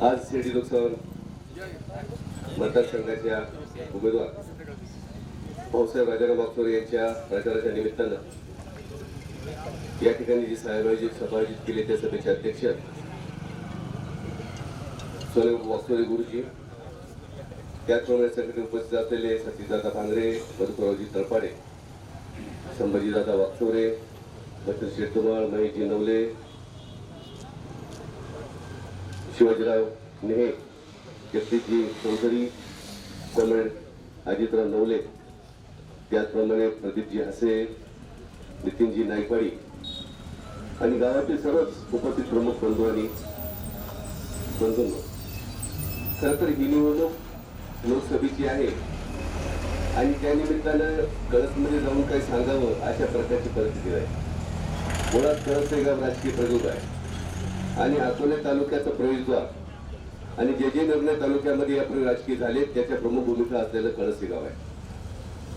आज शिर्डी लोकसभा मतदारसंघाच्या उमेदवार भाऊसाहेब राजाराम वागचोरे यांच्या प्रचाराच्या निमित्तानं या ठिकाणी जी सभा आयोजित सभा आयोजित केली त्या सभेचे अध्यक्ष सोने वागचोरे गुरुजी त्याचप्रमाणे सगळे उपस्थित असलेले सतीदादा भांगरे मधुकररावजी तळपाडे संभाजीदादा वागचोरे भद्र शेतुमाळ महेशजी नवले शिवाजीराव नेहे जगदीशजी चौधरी कॉम्रेड अजितराव नवले त्याचप्रमाणे प्रदीपजी हसे नितीनजी नायकवाडी आणि गावातील सर्वच उपस्थित प्रमुख बंधू आणि बंधूंनो. खरं तर ही निवडणूक लोकसभेची आहे आणि त्या निमित्तानं कळसमध्ये जाऊन काही सांगावं अशा प्रकारची परिस्थिती आहे. मुळात कळस हे गाव राजकीय प्रयोग आहे. आणि अकोले तालुक्याचं प्रवेशद्वार आणि जे जे निर्णय तालुक्यामध्ये आपले राजकीय झाले त्याच्या प्रमुख भूमिका असलेलं कळसी गाव आहे.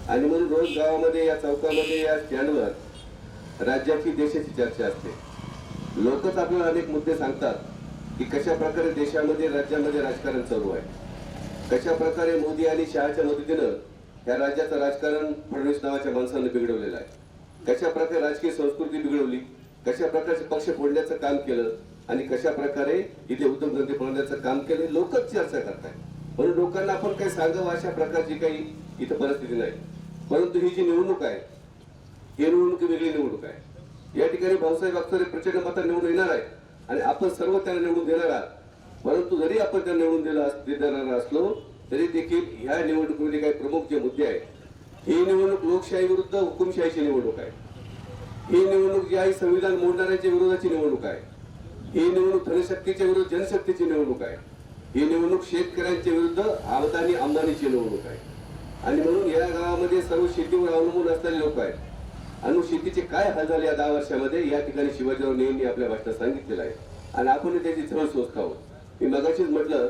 आणि म्हणून रोज गावामध्ये या चौकामध्ये या स्टँडवर राज्याची देशाची चर्चा असते. लोकच आपल्याला अनेक मुद्दे सांगतात की कशा प्रकारे देशामध्ये राज्यामध्ये राजकारण चालू आहे. कशा प्रकारे मोदी आणि शहाच्या मदतीनं या राज्याचं राजकारण फडणवीस नावाच्या माणसानं बिघडवलेलं आहे. कशा प्रकारे राजकीय संस्कृती बिघडवली कशा प्रकारचे पक्ष फोडण्याचं काम केलं आणि कशा प्रकारे इथे उद्योगधंदे बनवण्याचं काम केले लोकच चर्चा करतायत. म्हणून लोकांना आपण काही सांगावं अशा प्रकारची काही इथं परिस्थिती नाही. परंतु ही जी निवडणूक आहे ही निवडणूक वेगळी निवडणूक आहे. या ठिकाणी भाऊसाहेब अक्षरे प्रचंड मतात निवडून येणार आहे आणि आपण सर्व त्यांना निवडून देणार आहात. परंतु जरी आपण त्यांना निवडून दिला देणार असलो तरी देखील ह्या निवडणुकीमध्ये काही प्रमुख जे मुद्दे आहेत ही निवडणूक लोकशाही विरुद्ध हुकुमशाहीची निवडणूक आहे. ही निवडणूक जी आहे संविधान मोडणाऱ्यांच्या विरोधाची निवडणूक आहे. ही निवडणूक धनशक्तीच्या विरुद्ध जनशक्तीची निवडणूक आहे. ही निवडणूक शेतकऱ्यांच्या विरुद्ध आमदानी आमदानीची निवडणूक आहे. आणि म्हणून या गावामध्ये सर्व शेतीवर अवलंबून असलेले लोक आहेत. आणि शेतीचे काय हाल झाले या दहा वर्षामध्ये या ठिकाणी शिवाजीराव नेहमी आपल्या भाषणात सांगितलेलं आहे. आणि आपण त्याची झळ सोच आहोत मी मगाशीच म्हटलं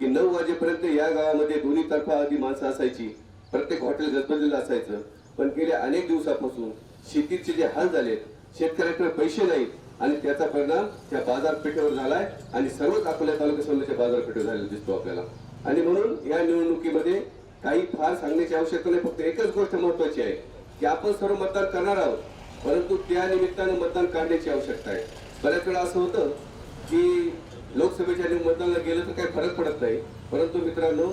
की नऊ वाजेपर्यंत या गावामध्ये दोन्ही तर्फा आधी माणसं असायची प्रत्येक हॉटेल गजबजलेलं असायचं. पण गेल्या अनेक दिवसापासून शेतीचे जे हाल झालेत शेतकऱ्याकडे पैसे नाहीत. आणि त्याचा परिणाम त्या बाजारपेठेवर झालाय आणि सर्वच अकोल्या तालुक्यासमोरच्या बाजारपेठेवर झालेला दिसतो आपल्याला. आणि म्हणून या निवडणुकीमध्ये काही फार सांगण्याची आवश्यकता नाही फक्त एकच गोष्ट महत्वाची आहे की आपण सर्व मतदान करणार आहोत परंतु त्या निमित्तानं मतदान काढण्याची आवश्यकता आहे. बऱ्याच वेळा असं होतं की लोकसभेच्या मतदानाला गेलं तर काही फरक पडत नाही परंतु मित्रांनो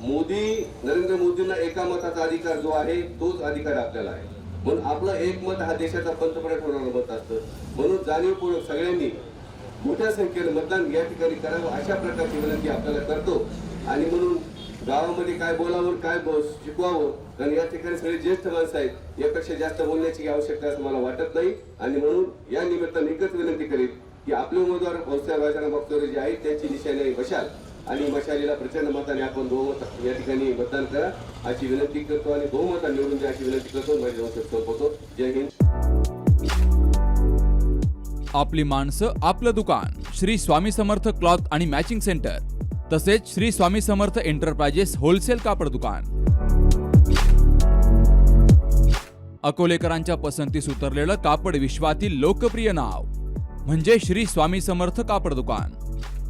मोदी नरेंद्र मोदींना एका मताचा अधिकार जो आहे तोच अधिकार आपल्याला आहे. म्हणून आपलं एक मत हा देशाचा पंतप्रधान होणारा मत असतं. म्हणून जाणीवपूर्वक सगळ्यांनी मोठ्या संख्येने मतदान या ठिकाणी करावं अशा प्रकारची विनंती आपल्याला करतो. आणि म्हणून गावामध्ये काय बोलावं काय शिकवावं कारण या ठिकाणी सगळे ज्येष्ठ माणसं आहेत यापेक्षा जास्त बोलण्याची आवश्यकता असं मला वाटत नाही. आणि म्हणून या निमित्ताने एकच विनंती करेन की आपले उमेदवार भाऊसाहेब राजाराम वागचोरे जे आहेत त्यांची निशाणी आहे आणि मशालीला प्रचंड मताने आपण बहुमत या ठिकाणी मतदान करा. अशी विनंती करतो आणि बहुमताने निवडून द्या अशी विनंती करतो. माझ्या दोन संपवतो. जय हिंद. आपली माणसं आपलं दुकान. श्री स्वामी समर्थ क्लॉथ आणि मॅचिंग सेंटर. तसेच श्री स्वामी समर्थ एंटरप्राइजेस होलसेल कापड दुकान. अकोलेकरांच्या पसंतीस उतरलेलं कापड विश्वातील लोकप्रिय नाव. म्हणजे श्री स्वामी समर्थ कापड दुकान.